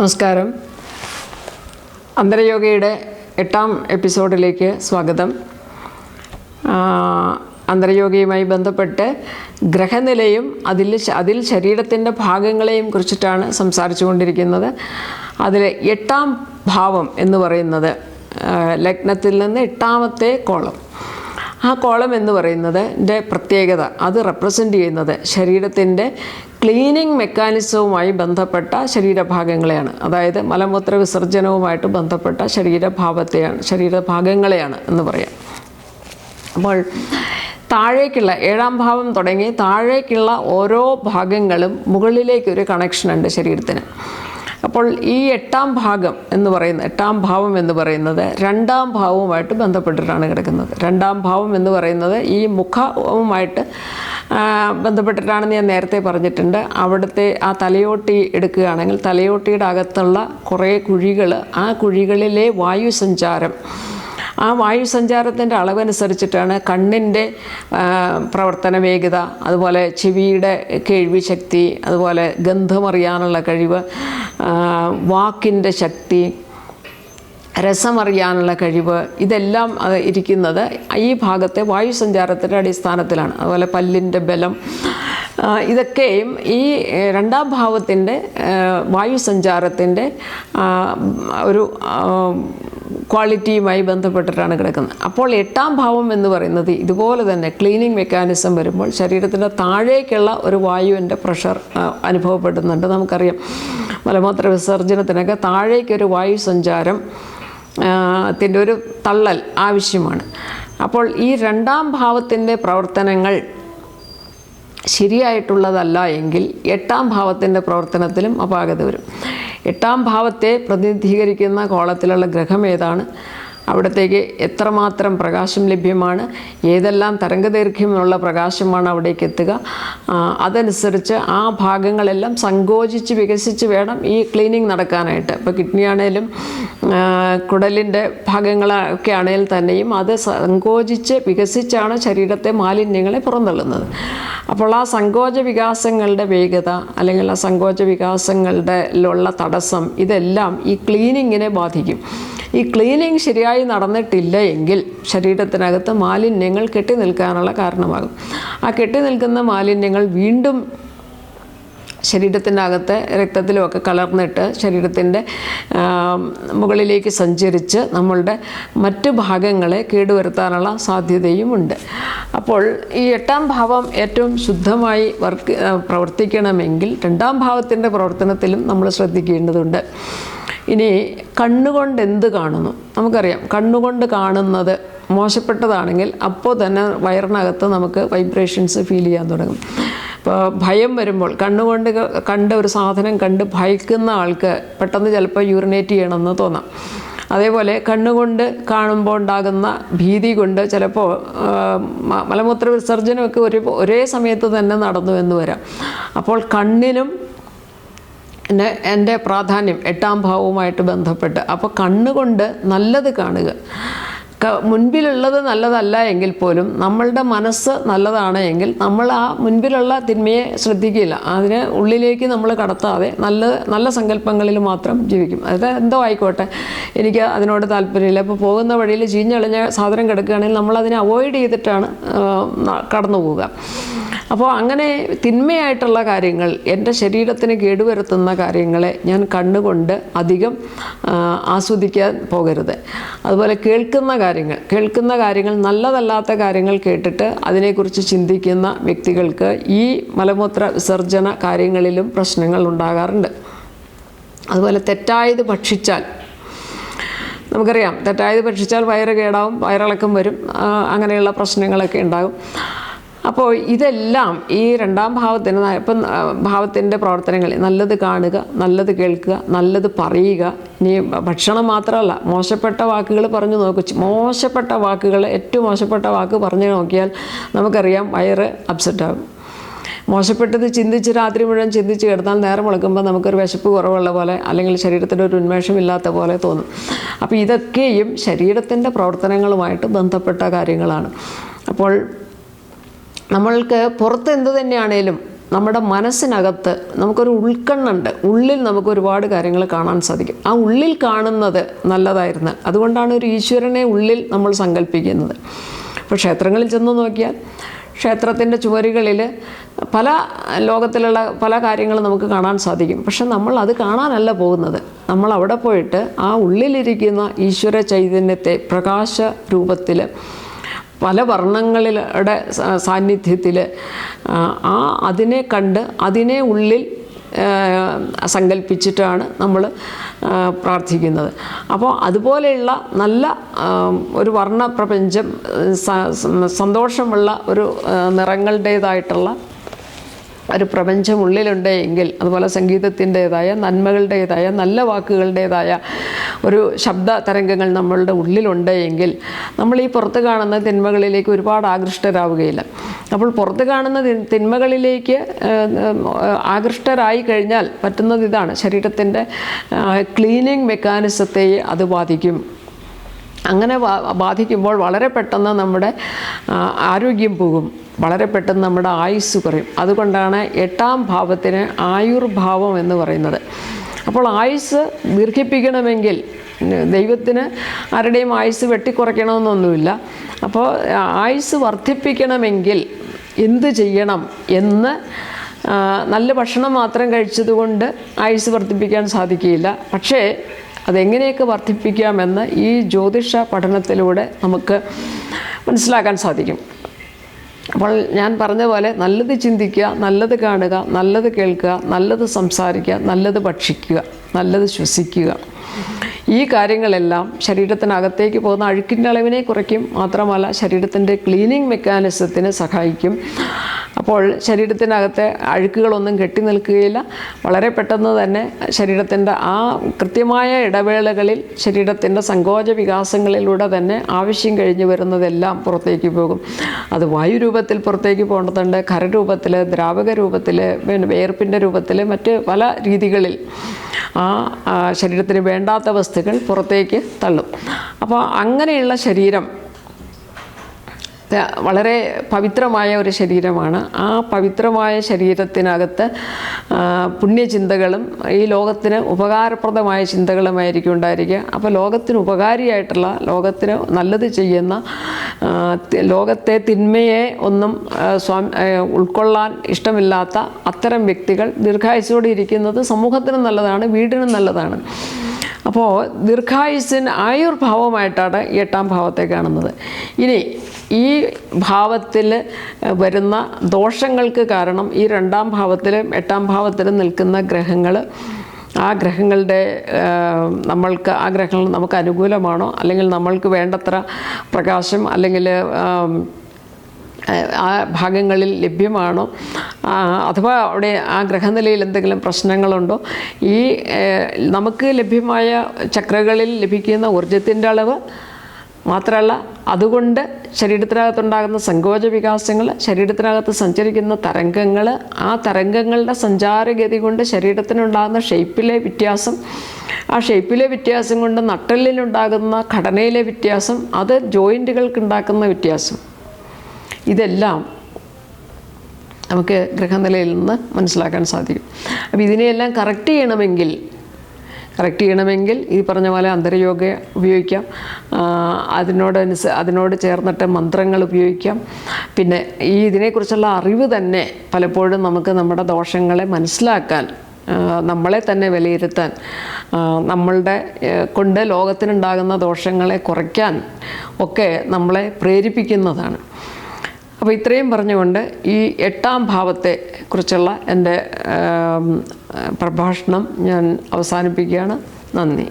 നമസ്കാരം. അന്തരയോഗയുടെ എട്ടാം എപ്പിസോഡിലേക്ക് സ്വാഗതം. അന്തരയോഗയുമായി ബന്ധപ്പെട്ട് ഗ്രഹനിലയും അതിൽ അതിൽ ശരീരത്തിന്റെ ഭാഗങ്ങളെയും കുറിച്ചിട്ടാണ് സംസാരിച്ചു കൊണ്ടിരിക്കുന്നത് അതിൽ എട്ടാം ഭാവം എന്ന് പറയുന്നത് ലഗ്നത്തിൽ നിന്ന് എട്ടാമത്തെ കോളം. ആ കോളം എന്ന് പറയുന്നത് പ്രത്യേകത അത് റെപ്രസെന്റ് ചെയ്യുന്നത് ശരീരത്തിന്റെ ക്ലീനിങ് മെക്കാനിസവുമായി ബന്ധപ്പെട്ട ശരീരഭാഗങ്ങളെയാണ്. അതായത് മലമൂത്ര വിസർജനവുമായിട്ട് ബന്ധപ്പെട്ട ശരീരഭാവത്തെയാണ് ശരീരഭാഗങ്ങളെയാണ് എന്ന് പറയാം. അപ്പോൾ താഴേക്കുള്ള ഏഴാം ഭാവം തുടങ്ങി താഴേക്കുള്ള ഓരോ ഭാഗങ്ങളും മുകളിലേക്കൊരു കണക്ഷൻ ഉണ്ട് ശരീരത്തിന്. അപ്പോൾ ഈ എട്ടാം ഭാഗം എന്ന് പറയുന്ന എട്ടാം ഭാവം എന്ന് പറയുന്നത് രണ്ടാം ഭാവവുമായിട്ട് ബന്ധപ്പെട്ടിട്ടാണ് കിടക്കുന്നത്. രണ്ടാം ഭാവം എന്ന് പറയുന്നത് ഈ മുഖവുമായിട്ട് ബന്ധപ്പെട്ടിട്ടാണെന്ന് ഞാൻ നേരത്തെ പറഞ്ഞിട്ടുണ്ട്. അവിടുത്തെ ആ തലയോട്ടി എടുക്കുകയാണെങ്കിൽ തലയോട്ടിയുടെ അകത്തുള്ള കുറേ കുഴികൾ ആ കുഴികളിലെ വായു സഞ്ചാരം ആ വായു സഞ്ചാരത്തിന്റെ അളവനുസരിച്ചിട്ടാണ് കണ്ണിന്റെ പ്രവർത്തന വേഗത അതുപോലെ ചെവിയുടെ കേൾവി ശക്തി അതുപോലെ ഗന്ധമറിയാനുള്ള കഴിവ് വാക്കിന്റെ ശക്തി രസമറിയാനുള്ള കഴിവ് ഇതെല്ലാം ഇരിക്കുന്നത് ഈ ഭാഗത്തെ വായു സഞ്ചാരത്തിന്റെ അടിസ്ഥാനത്തിലാണ്. അതുപോലെ പല്ലിന്റെ ബലം ഇതൊക്കെയും ഈ രണ്ടാം ഭാവത്തിന്റെ വായു സഞ്ചാരത്തിന്റെ ഒരു ക്വാളിറ്റിയുമായി ബന്ധപ്പെട്ടിട്ടാണ് കിടക്കുന്നത്. അപ്പോൾ എട്ടാം ഭാവം എന്ന് പറയുന്നത് ഇതുപോലെ തന്നെ ക്ലീനിങ് മെക്കാനിസം വരുമ്പോൾ ശരീരത്തിന്റെ താഴേക്കുള്ള ഒരു വായുവിന്റെ പ്രഷർ അനുഭവപ്പെടുന്നുണ്ട്. നമുക്കറിയാം മലമൂത്ര വിസർജനത്തിനൊക്കെ താഴേക്കൊരു വായു സഞ്ചാരം ത്തിന്റെ ഒരു തള്ളൽ ആവശ്യമാണ്. അപ്പോൾ ഈ രണ്ടാം ഭാവത്തിന്റെ പ്രവർത്തനങ്ങൾ ശരിയായിട്ടുള്ളതല്ല എങ്കിൽ എട്ടാം ഭാവത്തിന്റെ പ്രവർത്തനത്തിലും അപാകത വരും. എട്ടാം ഭാവത്തെ പ്രതിനിധീകരിക്കുന്ന കോളത്തിലുള്ള ഗ്രഹം ഏതാണ്? അവിടത്തേക്ക് എത്രമാത്രം പ്രകാശം ലഭ്യമാണ് ഏതെല്ലാം തരംഗദൈർഘ്യമുള്ള പ്രകാശമാണ് അവിടേക്ക് എത്തുക അതനുസരിച്ച് ആ ഭാഗങ്ങളെല്ലാം സങ്കോചിച്ച് വികസിച്ച് വേണം ഈ ക്ലീനിങ് നടക്കാനായിട്ട്. ഇപ്പോൾ കിഡ്നി ആണേലും കുടലിന്റെ ഭാഗങ്ങളൊക്കെ ആണെങ്കിൽ തന്നെയും അത് സങ്കോചിച്ച് വികസിച്ചാണ് ശരീരത്തെ മാലിന്യങ്ങളെ പുറന്തള്ളുന്നത്. അപ്പോൾ ആ സങ്കോച വികാസങ്ങളുടെ വേഗത അല്ലെങ്കിൽ ആ സങ്കോച വികാസങ്ങളുടെ ഉള്ള തടസ്സം ഇതെല്ലാം ഈ ക്ലീനിങ്ങിനെ ബാധിക്കും. ഈ ക്ലീനിങ് ശരിയായി നടന്നിട്ടില്ല എങ്കിൽ ശരീരത്തിനകത്ത് മാലിന്യങ്ങൾ കെട്ടി നിൽക്കാനുള്ള കാരണമാകും. ആ കെട്ടി നിൽക്കുന്ന മാലിന്യങ്ങൾ വീണ്ടും ശരീരത്തിന്റെ അകത്ത് രക്തത്തിലുമൊക്കെ കലർന്നിട്ട് ശരീരത്തിന്റെ മുകളിലേക്ക് സഞ്ചരിച്ച് നമ്മളുടെ മറ്റ് ഭാഗങ്ങളെ കേടുവരുത്താനുള്ള സാധ്യതയുമുണ്ട്. അപ്പോൾ ഈ എട്ടാം ഭാവം ഏറ്റവും ശുദ്ധമായി വർക്ക് പ്രവർത്തിക്കണമെങ്കിൽ രണ്ടാം ഭാവത്തിന്റെ പ്രവർത്തനത്തിലും നമ്മൾ ശ്രദ്ധിക്കേണ്ടതുണ്ട്. ഇനി കണ്ണുകൊണ്ട് എന്ത് കാണുന്നു? നമുക്കറിയാം. കണ്ണുകൊണ്ട് കാണുന്നത് മോശപ്പെട്ടതാണെങ്കിൽ അപ്പോൾ തന്നെ വയറിനകത്ത് നമുക്ക് വൈബ്രേഷൻസ് ഫീൽ ചെയ്യാൻ തുടങ്ങും. ഇപ്പോൾ ഭയം വരുമ്പോൾ കണ്ണുകൊണ്ട് കണ്ട ഒരു സാധനം കണ്ട് ഭയക്കുന്ന ആൾക്ക് പെട്ടെന്ന് ചിലപ്പോൾ യൂറിനേറ്റ് ചെയ്യണമെന്ന് തോന്നാം. അതേപോലെ കണ്ണുകൊണ്ട് കാണുമ്പോൾ ഉണ്ടാകുന്ന ഭീതി കൊണ്ട് ചിലപ്പോൾ മലമൂത്ര വിസർജനമൊക്കെ ഒരു ഒരേ സമയത്ത് തന്നെ നടന്നു എന്ന് വരാം. അപ്പോൾ കണ്ണിനും എന്റെ പ്രാധാന്യം എട്ടാം ഭാവവുമായിട്ട് ബന്ധപ്പെട്ട്. അപ്പോൾ കണ്ണുകൊണ്ട് നല്ലത് കാണുക. മുൻപിലുള്ളത് നല്ലതല്ല എങ്കിൽ പോലും നമ്മളുടെ മനസ്സ് നല്ലതാണ് എങ്കിൽ നമ്മൾ ആ മുൻപിലുള്ള തിന്മയെ ശ്രദ്ധിക്കില്ല അതിന് ഉള്ളിലേക്ക് നമ്മൾ കടത്താതെ നല്ല നല്ല സങ്കല്പങ്ങളിൽ മാത്രം ജീവിക്കും. അത് എന്തോ ആയിക്കോട്ടെ. എനിക്ക് അതിനോട് താല്പര്യമില്ല. ഇപ്പോൾ പോകുന്ന വഴിയിൽ ചീഞ്ഞളിഞ്ഞ സാധനം കിടക്കുകയാണെങ്കിൽ നമ്മളതിനെ അവോയ്ഡ് ചെയ്തിട്ടാണ് കടന്നു പോവുക അപ്പോൾ അങ്ങനെ തിന്മയായിട്ടുള്ള കാര്യങ്ങൾ എന്റെ ശരീരത്തിന് കേടുവരുത്തുന്ന കാര്യങ്ങളെ ഞാൻ കണ്ണുകൊണ്ട് അധികം ആസ്വദിക്കാൻ പോകരുത്. അതുപോലെ കേൾക്കുന്ന കാര്യങ്ങൾ കേൾക്കുന്ന കാര്യങ്ങൾ നല്ലതല്ലാത്ത കാര്യങ്ങൾ കേട്ടിട്ട് അതിനെക്കുറിച്ച് ചിന്തിക്കുന്ന വ്യക്തികൾക്ക് ഈ മലമൂത്ര വിസർജന കാര്യങ്ങളിലും പ്രശ്നങ്ങൾ ഉണ്ടാകാറുണ്ട്. അതുപോലെ തെറ്റായത് ഭക്ഷിച്ചാൽ നമുക്കറിയാം തെറ്റായത് ഭക്ഷിച്ചാൽ വയറ് കേടാവും വയറിളക്കം വരും അങ്ങനെയുള്ള പ്രശ്നങ്ങളൊക്കെ ഉണ്ടാകും. അപ്പോൾ ഇതെല്ലാം ഈ രണ്ടാം ഭാവത്തിന് ഇപ്പം ഭാവത്തിന്റെ പ്രവർത്തനങ്ങൾ നല്ലത് കാണുക നല്ലത് കേൾക്കുക നല്ലത് പറയുക. ഇനി ഭക്ഷണം മാത്രമല്ല മോശപ്പെട്ട വാക്കുകൾ പറഞ്ഞു നോക്ക്. മോശപ്പെട്ട വാക്കുകൾ ഏറ്റവും മോശപ്പെട്ട വാക്ക് പറഞ്ഞു നോക്കിയാൽ നമുക്കറിയാം വയറ് അപ്സെറ്റ് ആകും മോശപ്പെട്ടത് ചിന്തിച്ച് രാത്രി മുഴുവൻ ചിന്തിച്ച് കിടന്നാൽ നേരം വിളക്കുമ്പോൾ നമുക്കൊരു വിശപ്പ് കുറവുള്ള പോലെ അല്ലെങ്കിൽ ശരീരത്തിന്റെ ഒരു ഉന്മേഷമില്ലാത്ത പോലെ തോന്നും. അപ്പോൾ ഇതൊക്കെയും ശരീരത്തിന്റെ പ്രവർത്തനങ്ങളുമായിട്ട് ബന്ധപ്പെട്ട കാര്യങ്ങളാണ്. അപ്പോൾ നമ്മൾക്ക് പുറത്ത് എന്ത് തന്നെയാണേലും നമ്മുടെ മനസ്സിനകത്ത് നമുക്കൊരു ഉൾക്കണ്ണുണ്ട്. ഉള്ളിൽ നമുക്ക് ഒരുപാട് കാര്യങ്ങൾ കാണാൻ സാധിക്കും. ആ ഉള്ളിൽ കാണുന്നത് നല്ലതായിരുന്നു. അതുകൊണ്ടാണ് ഒരു ഈശ്വരനെ ഉള്ളിൽ നമ്മൾ സങ്കല്പിക്കുന്നത്. അപ്പോൾ ക്ഷേത്രങ്ങളിൽ ചെന്ന് നോക്കിയാൽ ക്ഷേത്രത്തിന്റെ ചുവരുകളിൽ പല ലോകത്തിലുള്ള പല കാര്യങ്ങളും നമുക്ക് കാണാൻ സാധിക്കും. പക്ഷെ നമ്മൾ അത് കാണാനല്ല പോകുന്നത്. നമ്മൾ അവിടെ പോയിട്ട് ആ ഉള്ളിലിരിക്കുന്ന ഈശ്വര ചൈതന്യത്തെ പ്രകാശ രൂപത്തിൽ പല വർണങ്ങളിലൂടെ സാന്നിധ്യത്തിൽ ആ അതിനെ കണ്ട് അതിനെ ഉള്ളിൽ സങ്കല്പിച്ചിട്ടാണ് നമ്മൾ പ്രാർത്ഥിക്കുന്നത്. അപ്പോൾ അതുപോലെയുള്ള നല്ല ഒരു വർണ പ്രപഞ്ചം സന്തോഷമുള്ള ഒരു നിറങ്ങളുടേതായിട്ടുള്ള ഒരു പ്രപഞ്ചം ഉള്ളിലുണ്ട് എങ്കിൽ അതുപോലെ സംഗീതത്തിന്റേതായ നന്മകളുടേതായ നല്ല വാക്കുകളുടേതായ ഒരു ശബ്ദ തരംഗങ്ങൾ നമ്മളുടെ ഉള്ളിലുണ്ട് എങ്കിൽ നമ്മൾ ഈ പുറത്ത് കാണുന്ന തിന്മകളിലേക്ക് ഒരുപാട് ആകൃഷ്ടരാവുകയില്ല. അപ്പോൾ പുറത്ത് കാണുന്ന തിന്മകളിലേക്ക് ആകൃഷ്ടരായി കഴിഞ്ഞാൽ പറ്റുന്നത് ഇതാണ്. ശരീരത്തിന്റെ ക്ലീനിങ് മെക്കാനിസത്തെ അത് ബാധിക്കും. അങ്ങനെ ബാധിക്കുമ്പോൾ വളരെ പെട്ടെന്ന് നമ്മുടെ ആരോഗ്യം പോകും. വളരെ പെട്ടെന്ന് നമ്മുടെ ആയുസ് കുറയും. അതുകൊണ്ടാണ് എട്ടാം ഭാവത്തിന് ആയുർഭാവം എന്ന് പറയുന്നത്. അപ്പോൾ ആയുസ് ദീർഘിപ്പിക്കണമെങ്കിൽ ദൈവത്തിന് ആരുടെയും ആയുസ് വെട്ടിക്കുറയ്ക്കണമെന്നൊന്നുമില്ല. അപ്പോൾ ആയുസ് വർദ്ധിപ്പിക്കണമെങ്കിൽ എന്ത് ചെയ്യണം എന്ന് നല്ല ഭക്ഷണം മാത്രം കഴിച്ചതുകൊണ്ട് ആയുസ് വർദ്ധിപ്പിക്കാൻ സാധിക്കുകയില്ല. പക്ഷേ അതെങ്ങനെയൊക്കെ വർദ്ധിപ്പിക്കാമെന്ന് ഈ ജ്യോതിഷ പഠനത്തിലൂടെ നമുക്ക് മനസ്സിലാക്കാൻ സാധിക്കും. അപ്പോൾ ഞാൻ പറഞ്ഞ പോലെ നല്ലത് ചിന്തിക്കുക നല്ലത് കാണുക നല്ലത് കേൾക്കുക നല്ലത് സംസാരിക്കുക നല്ലത് ഭക്ഷിക്കുക നല്ലത് ശ്വസിക്കുക. ഈ കാര്യങ്ങളെല്ലാം ശരീരത്തിനകത്തേക്ക് പോകുന്ന അഴുക്കിന്റെ അളവിനെ കുറയ്ക്കും. മാത്രമല്ല ശരീരത്തിന്റെ ക്ലീനിങ് മെക്കാനിസത്തിന് സഹായിക്കും. അപ്പോൾ ശരീരത്തിനകത്തെ അഴുക്കുകളൊന്നും കെട്ടി നിൽക്കുകയില്ല. വളരെ പെട്ടെന്ന് തന്നെ ശരീരത്തിന്റെ ആ കൃത്യമായ ഇടവേളകളിൽ ശരീരത്തിന്റെ സങ്കോച വികാസങ്ങളിലൂടെ തന്നെ ആവശ്യം കഴിഞ്ഞു വരുന്നതെല്ലാം പുറത്തേക്ക് പോകും. അത് വായു രൂപത്തിൽ പുറത്തേക്ക് പോകേണ്ടതുണ്ട് ഖരരൂപത്തിൽ ദ്രാവക രൂപത്തിൽ വേർപ്പിന്റെ രൂപത്തിൽ മറ്റ് പല രീതികളിൽ. ആ ശരീരത്തിന് വേണ്ടാത്ത വസ്തുക്കൾ പുറത്തേക്ക് തള്ളും. അപ്പോൾ അങ്ങനെയുള്ള ശരീരം വളരെ പവിത്രമായ ഒരു ശരീരമാണ്. ആ പവിത്രമായ ശരീരത്തിനകത്ത് പുണ്യചിന്തകളും ഈ ലോകത്തിന് ഉപകാരപ്രദമായ ചിന്തകളുമായിരിക്കും ഉണ്ടായിരിക്കുക. അപ്പോൾ ലോകത്തിന് ഉപകാരിയായിട്ടുള്ള ലോകത്തിന് നല്ലത് ചെയ്യുന്ന ലോകത്തെ തിന്മയെ ഒന്നും സ്വാമി ഉൾക്കൊള്ളാൻ ഇഷ്ടമില്ലാത്ത അത്തരം വ്യക്തികൾ ദീർഘായുസോടെ ഇരിക്കുന്നത് സമൂഹത്തിനും നല്ലതാണ് വീടിനും നല്ലതാണ്. അപ്പോൾ ദീർഘായുസിന് ആയുർഭാവമായിട്ടാണ് എട്ടാം ഭാവത്തെ കാണുന്നത്. ഇനി ഈ ഭാവത്തിൽ വരുന്ന ദോഷങ്ങൾക്ക് കാരണം ഈ രണ്ടാം ഭാവത്തിലും എട്ടാം ഭാവത്തിലും നിൽക്കുന്ന ഗ്രഹങ്ങൾ ആ ഗ്രഹങ്ങളുടെ നമ്മൾക്ക് ആ ഗ്രഹങ്ങൾ നമുക്ക് അനുകൂലമാണോ? അല്ലെങ്കിൽ നമ്മൾക്ക് വേണ്ടത്ര പ്രകാശം അല്ലെങ്കിൽ ആം, ഭാഗങ്ങളിൽ ലഭ്യമാണോ? അഥവാ അവിടെ ആ ഗ്രഹനിലയിൽ എന്തെങ്കിലും പ്രശ്നങ്ങളുണ്ടോ? ഈ നമുക്ക് ലഭ്യമായ ചക്രകളിൽ ലഭിക്കുന്ന ഊർജത്തിന്റെ അളവ് മാത്രമല്ല അതുകൊണ്ട് ശരീരത്തിനകത്തുണ്ടാകുന്ന സങ്കോച വികാസങ്ങൾ ശരീരത്തിനകത്ത് സഞ്ചരിക്കുന്ന തരംഗങ്ങൾ ആ തരംഗങ്ങളുടെ സഞ്ചാരഗതി കൊണ്ട് ശരീരത്തിനുണ്ടാകുന്ന ഷേപ്പിലെ വ്യത്യാസം ആ ഷേപ്പിലെ വ്യത്യാസം കൊണ്ട് നട്ടലിനുണ്ടാകുന്ന ഘടനയിലെ വ്യത്യാസം അത് ജോയിന്റുകൾക്കുണ്ടാക്കുന്ന വ്യത്യാസം. ഇതെല്ലാം നമുക്ക് ഗ്രഹനിലയിൽ നിന്ന് മനസ്സിലാക്കാൻ സാധിക്കും. അപ്പോൾ ഇതിനെയെല്ലാം കറക്റ്റ് ചെയ്യണമെങ്കിൽ കറക്റ്റ് ചെയ്യണമെങ്കിൽ ഈ പറഞ്ഞ പോലെ അന്തരയോഗ ഉപയോഗിക്കാം. ആ, അതിനോട് ചേർന്നിട്ട് മന്ത്രങ്ങൾ ഉപയോഗിക്കാം. പിന്നെ ഈ ഇതിനെക്കുറിച്ചുള്ള അറിവ് തന്നെ പലപ്പോഴും നമുക്ക് നമ്മുടെ ദോഷങ്ങളെ മനസ്സിലാക്കാൻ നമ്മളെ തന്നെ വിലയിരുത്താൻ നമ്മളുടെ കൊണ്ട് ലോകത്തിനുണ്ടാകുന്ന ദോഷങ്ങളെ കുറയ്ക്കാൻ ഒക്കെ നമ്മളെ പ്രേരിപ്പിക്കുന്നതാണ്. അപ്പോൾ ഇത്രയും പറഞ്ഞുകൊണ്ട് ഈ എട്ടാം ഭാവത്തെ കുറിച്ചുള്ള എന്റെ പ്രഭാഷണം ഞാൻ അവസാനിപ്പിക്കുകയാണ്. നന്ദി.